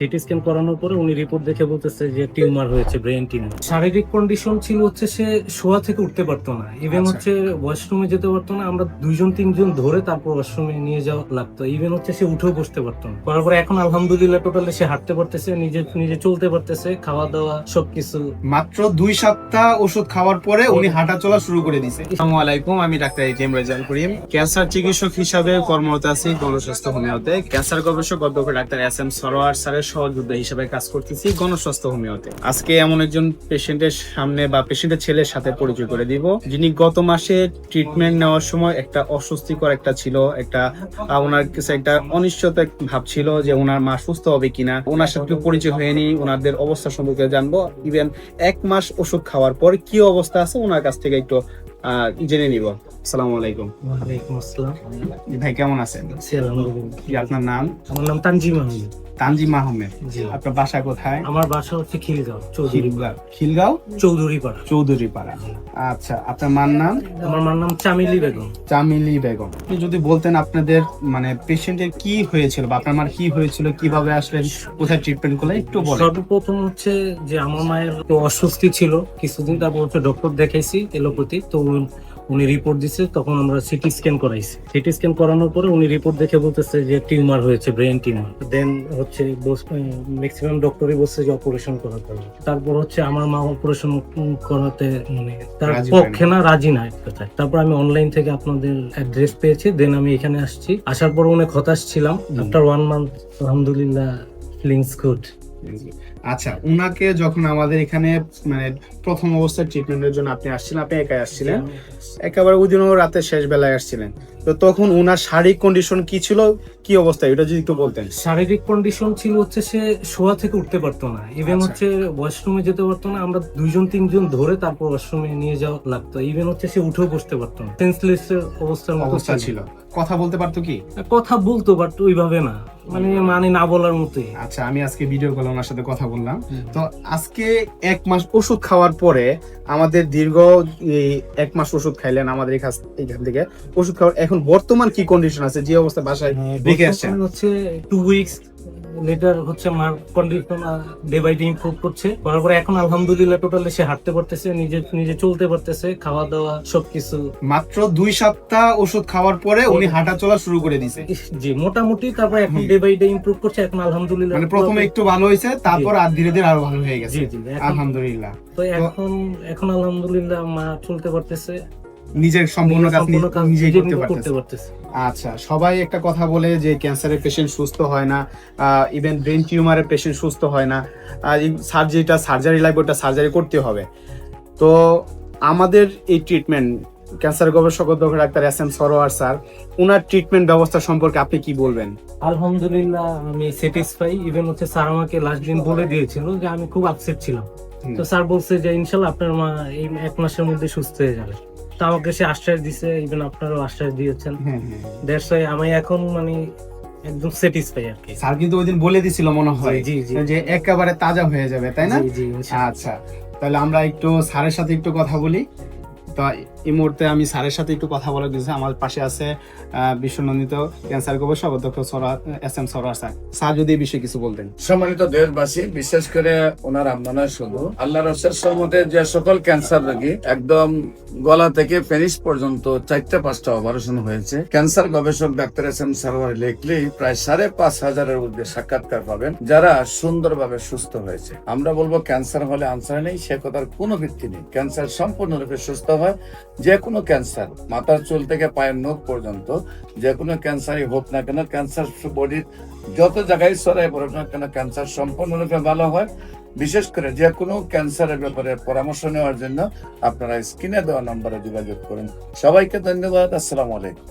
City scan করানোর পরে উনি রিপোর্ট দেখে বলতেছে যে টিউমার হয়েছে ব্রেন টিউমার। শারীরিক কন্ডিশন ছিল হচ্ছে সে শোয়া থেকে উঠতে পারতো না। ইভেন আচ্ছা। হচ্ছে ওয়াশরুমে যেতে পারতো না আমরা দুইজন তিনজন ধরে তারপর ওয়াশরুমে নিয়ে যাওয়া লাগতো। ইভেন হচ্ছে সে উঠেও বসতে পারতো না। করার পরে এখন আলহামদুলিল্লাহ টোটালি সে হাঁটতে পারতেছে নিজে নিজে চলতে পারতেছে খাওয়া দাওয়া সবকিছু। মাত্র দুই সপ্তাহ ওষুধ খাওয়ার পরে উনি হাঁটা চলা শুরু করে দিয়েছে আসসালামু আলাইকুম আমি doctor ATM Rezaul Karim. Cancer চিকিৎসক হিসাবে কর্মরত আছি গণস্বাস্থ্য হোমিওতে। ক্যান্সার গবেষক অধ্যক্ষ ডাক্তার এস এম সরোয়ার স্যারের সহযোদ্ধা হিসাবে কাজ করতেছি গণস্বাস্থ্য হোমিওতে। আজকে এমন একজন পেশেন্টের সামনে বা পেশেন্টের ছেলের সাথে পরিচয় করে দিব যিনি গত মাসে ট্রিটমেন্ট নেওয়ার সময় একটা অস্বস্তিকর একটা ছিল একটা ওনার কাছে একটা অনিশ্চয়তা ভাব ছিল যে ওনার মা সুস্থ হবে কিনা। ওনার সাথে পরিচয় হয়নি ওনাদের অবস্থা সম্পর্কে জানব। ইভেন এক মাস ওষুধ খাওয়ার পর কি অবস্থা আছে ওনার কাছ থেকে একটু আহ, জেনে নিব। আসসালামু আলাইকুম। ওয়ালাইকুম আসসালাম। ভাই কেমন আছেন? আপনার নাম? আমার নাম তানজিম আহমেদ। তানজিম আহমেদ। আপনার বাসা কোথায়? আমার বাসা হচ্ছে খিলগাঁও খিলগাঁও খিলগাঁও। চৌধুরী পাড়া চৌধুরী পাড়া আচ্ছা আপনার মার নাম? আমার মার নাম চামিলি বেগম। চামিলি বেগম। আপনি যদি বলতেন আপনাদের মানে পেশেন্টের কি হয়েছিল বা আপনার মার কি হয়েছিল কীভাবে আসলেন কোথায় ট্রিটমেন্ট করলেন একটু বলেন। সর্বপ্রথম হচ্ছে যে আমার মায়ের তো অস্বস্তি ছিল। কিছুদিন তারপর হচ্ছে ডক্টর দেখাইছি এলোপ্যাথি। তো উনি- রিপোর্ট দিছে তখন আমরা সিটি স্ক্যান করাইছি। সিটি স্ক্যান করানোর পরে উনি রিপোর্ট দেখে বলতেছে যে টিউমার হয়েছে ব্রেন টিউমার দেন হচ্ছে ম্যাক্সিমাম ডক্টরই বলছে যে অপারেশন করাতে হবে। তারপর হচ্ছে আমার মা অপারেশন করাতে মানে তার পক্ষে না রাজি না এক কথায়। তারপর আমি অনলাইন থেকে আপনাদের অ্যাড্রেস পেয়েছি দেন আমি এখানে আসছি। আসার পর অনেক হতাশ ছিলাম। আফটার ওয়ান মান্থ আলহামদুলিল্লাহ ফিলিংস গুড আচ্ছা উনাকে যখন আমাদের এখানে মানে প্রথম অবস্থায় ট্রিটমেন্টের জন্য আপনি আসছিলেন আপনি একাই আসছিলেন? একেবারে ওই দিনও রাতের শেষ বেলায় আসছিলেন। তো তখন উনার শারীরিক কন্ডিশন কি ছিল? কি অবস্থা? এটা যদি একটু বলতেন। শারীরিক কন্ডিশন ছিল হচ্ছে সে শোয়া থেকে উঠতে পারতো না। ইভেন আচ্ছা। হচ্ছে ওয়াশরুমে যেতে পারতো না। আমরা দুইজন তিনজন ধরে তারপর ওয়াশরুমে নিয়ে যাওয়া লাগতো। ইভেন হচ্ছে সে উঠেও বসতে পারতো না। সেন্সলেস অবস্থার মতো অবস্থা ছিল। কথা বলতে পারতো কি? কথা বলতো বাট ওইভাবে না। মানে মানে না বলার মতোই। আচ্ছা আমি আজকে ভিডিও কলে ওনার সাথে কথা বললাম। তো আজকে এক মাস ওষুধ খাওয়ার পরে আমাদের দীর্ঘ এক মাস ওষুধ খাইলেন আমাদের এখান থেকে। ওষুধ খাওয়ার এখন বর্তমান কি কন্ডিশন আছে? যে অবস্থা বাসায় দেখে আসছেন? হচ্ছে টু উইকস লেটার হচ্ছে মার condition day by day improve করছে। করার পরে এখন আলহামদুলিল্লাহ টোটালি সে হাঁটতে পারতেছে নিজে নিজে চলতে পারতেছে খাওয়া দাওয়া সবকিছু। মাত্র দুই সপ্তাহ ওষুধ খাওয়ার পরে উনি হাঁটা চলা শুরু করে দিছে। জি মোটামুটি তারপর এখন। ডে বাই ডে ইমপ্রুভ করছে এখন আলহামদুলিল্লাহ মানে প্রথমে একটু ভালো হয়েছে তারপর আর ধীরে ধীরে আরও ভালো হয়ে গেছে। জি জি আলহামদুলিল্লাহ। তো এখন এখন আলহামদুলিল্লাহ মা চলতে পারতেছে। নিজের সম্পূর্ণ কাজ নিজেই করতে পারতেছে। আচ্ছা সবাই একটা কথা বলে যে ক্যান্সারের পেশেন্ট সুস্থ হয় না ইভেন ব্রেন টিউমারের পেশেন্ট সুস্থ হয় না সার্জারিটা সার্জারি লাগবে ওটা সার্জারি করতে হবে। তো আমাদের এই ট্রিটমেন্ট ক্যান্সার গবেষক অধ্যক্ষ doctor S M Sarwar sir ওনার ট্রিটমেন্ট ব্যবস্থা সম্পর্কে আপনি কি বলবেন? আলহামদুলিল্লাহ আমি স্যাটিসফাই ইভেন হচ্ছে স্যার আমাকে লাস্ট দিন বলে দিয়েছিল যে আমি খুব আপসেট ছিলাম। তো স্যার বলছে যে ইনশাল্লাহ আপনার মা এই এক মাসের মধ্যে সুস্থ হয়ে যাবে। তো আমাকে সে আশ্বাস দিছে ইভেন আপনারও আশ্বাস দিয়েছেন। হ্যাঁ হ্যাঁ দ্যাটস ওয়াই আমি এখন মানে একদম স্যাটিসফাই আর কি। স্যার কিন্তু ওইদিন বলে দিছিল মনে হয় জি জি যে একেবারে তাজা হয়ে যাবে তাই না? জি জি আচ্ছা তাহলে আমরা একটু স্যারের সাথে একটু কথা বলি। তো এই মুহূর্তে আমি স্যারের সাথে একটু কথা বলে দিয়েছি। আমার পাশে আছে বিশ্বনন্দিত ক্যান্সার গবেষক অধ্যক্ষ S M Sarwar sir. Sir, যদি এই বিষয়ে কিছু বলতেন। সম্মানিত দেশবাসী, বিশেষ করে ওনার আমদানা শুধু। আল্লাহ রসের সম্মতে যে সকল ক্যান্সার রোগী একদম গলা থেকে পেনিস পর্যন্ত চারটা, পাঁচটা অপারেশন হয়েছে। ক্যান্সার গবেষক ডাক্তার এস এম সারোয়ার লিখলেই প্রায় সাড়ে পাঁচ হাজারের ঊর্ধ্বে সাক্ষাৎকার পাবেন, যারা সুন্দরভাবে সুস্থ হয়েছে। আমরা বলব, ক্যান্সার হলে আনসার নেই, সে কথার কোনো ভিত্তি নেই। ক্যান্সার সম্পূর্ণরূপে সুস্থ হয় যে কোনো ক্যান্সার মাথার চুল থেকে পায়ের নখ পর্যন্ত, যে কোনো ক্যান্সারই হোক না কেন ক্যান্সার বডির যত জায়গায় সরাই পড়ুক না কেন ক্যান্সার সম্পূর্ণরূপে ভালো হয়। বিশেষ করে যে কোনো ক্যান্সারের ব্যাপারে পরামর্শ নেওয়ার জন্য আপনারা স্ক্রিনে দেওয়া নম্বরে যোগাযোগ করুন। সবাইকে ধন্যবাদ, আসসালাম আলাইকুম।